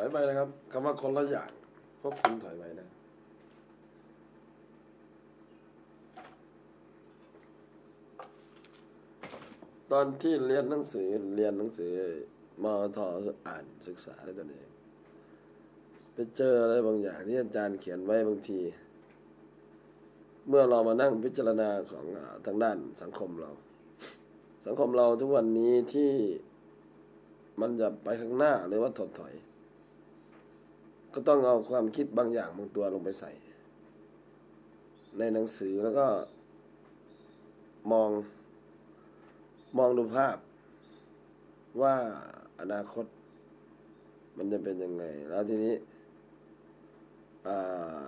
อยไปนะครับคำว่าคนละอย่างพวกคุณถอยไปนะ ตอนที่เรียนหนังสือเรียนหนังสือมอทออ่านศึกษาได้ตนเองไปเจออะไรบางอย่างที่อาจารย์เขียนไว้บางที เมื่อเรามานั่งพิจารณาของอทางด้านสังคมเรา สังคมเราทุกวันนี้ที่มันจะไปข้างหน้าหรือว่าถดถอย ก็ต้องเอาความคิดบางอย่างบางตัวลงไปใส่ ในหนังสือแล้วก็มองมองดูภาพ ว่าอนาคต มันจะเป็นยังไง แล้วทีนี้อ่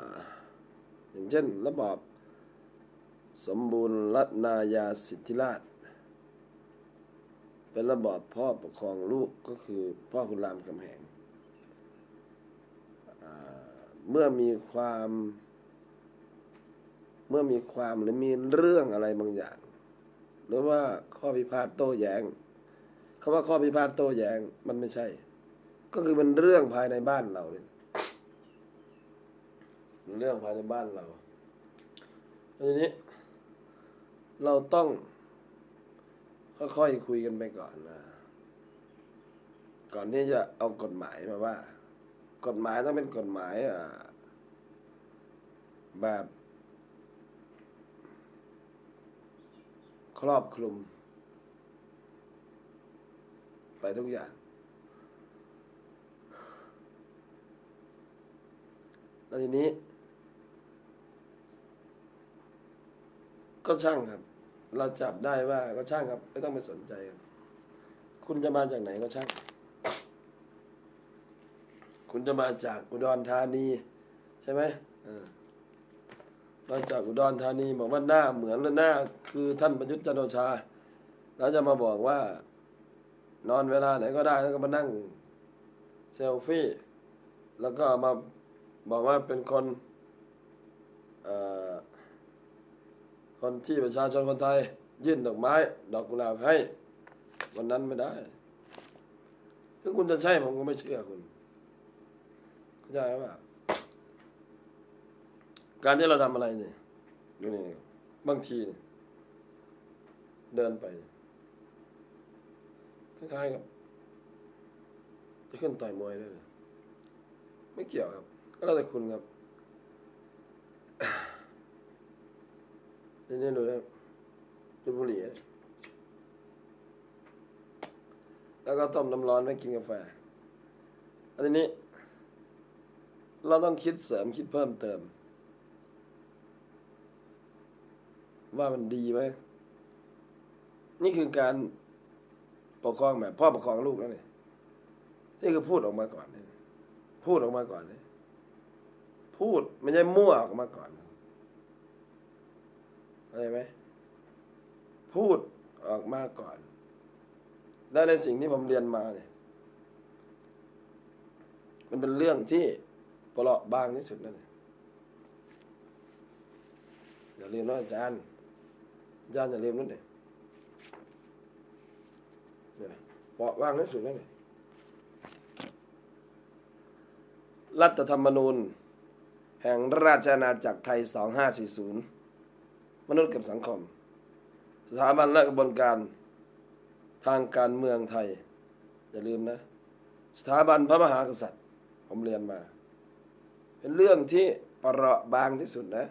าอย่างเช่นระบอบสมบูรณ์รัตนายาสิทธิราช เป็นระบอบพ่อปกครองลูกก็คือพ่อคุณรามคำแหงอ่า เมื่อมีความ เมื่อมีความหรือมีเรื่องอะไรบางอย่าง หรือว่าข้อพิพาทโต้แย้งคำว่าข้อพิพาทโต้แย้งมันไม่ใช่ ก็คือเป็นเรื่องภายในบ้านเราเนี่ยเรื่องภายในบ้านเราทีนี้ เราต้องค่อยๆคุยกันไปก่อนนะ ก่อนที่จะเอากฎหมายมาว่า กฎหมายต้องเป็นกฎหมายแบบ ครอบคลุม ไปทุกอย่าง แล้วทีนี้ ก็ช่างครับ เราจับได้ว่าก็ช่างครับ ไม่ต้องไปสนใจครับ คุณจะมาจากไหนก็ช่าง คุณจะมาจากอุดรธานี ใช่ไหมเออมาจากอุดรธานีบอกว่าหน้าเหมือนและหน้าคือท่านประยุทธ์จันทร์โอชา แล้วจะมาบอกว่า นอนเวลาไหนก็ได้แล้วก็มานั่งเซลฟี่ แล้วก็มาบอกว่าเป็นคนคนที่ประชาชนคนไทย ยื่นดอกไม้ ดอกกุหลาบให้ วันนั้นไม่ได้ ถึงคุณจะใช่ผมก็ไม่เชื่อคุณ เข้าใจว่าการที่เราทำอะไรเนี่ยดูนี่บางทีเนี่ยเดินไปคล้ายๆกับ จะขึ้นต่อยมวยด้วยเลยไม่เกี่ยวครับ ก็แล้วแต่คุณครับนี่ดูนะดูบุหรี่แล้วก็ต้มน้ำร้อนไว้กินกาแฟอันนี้ เราต้องคิดเสริมคิดเพิ่มเติม ว่ามันดีไหมนี่คือการปกครองแบบพ่อปกครองลูกนั่นเองนี่คือพูดออกมาก่อนเนี่ยพูดออกมาก่อนเนี่ยพูดไม่ใช่มั่วออกมาก่อนเข้าใจไหมพูดออกมาก่อนและในสิ่งที่ผมเรียนมาเนี่ยมันเป็นเรื่องที่ เปราะบางที่สุดนั่นเองอย่าลืมนะอาจารย์อาจารย์อย่าลืมนั่นเองเนี่ยเปราะบางที่สุดนั่นเองรัฐธรรมนูญ แห่งราชอาณาจักรไทย 2540 มนุษย์กับสังคม สถาบันและกระบวนการทางการเมืองไทย อย่าลืมนะ สถาบันพระมหากษัตริย์ ผมเรียนมา เป็นเรื่องที่ประหบางที่สุดนะ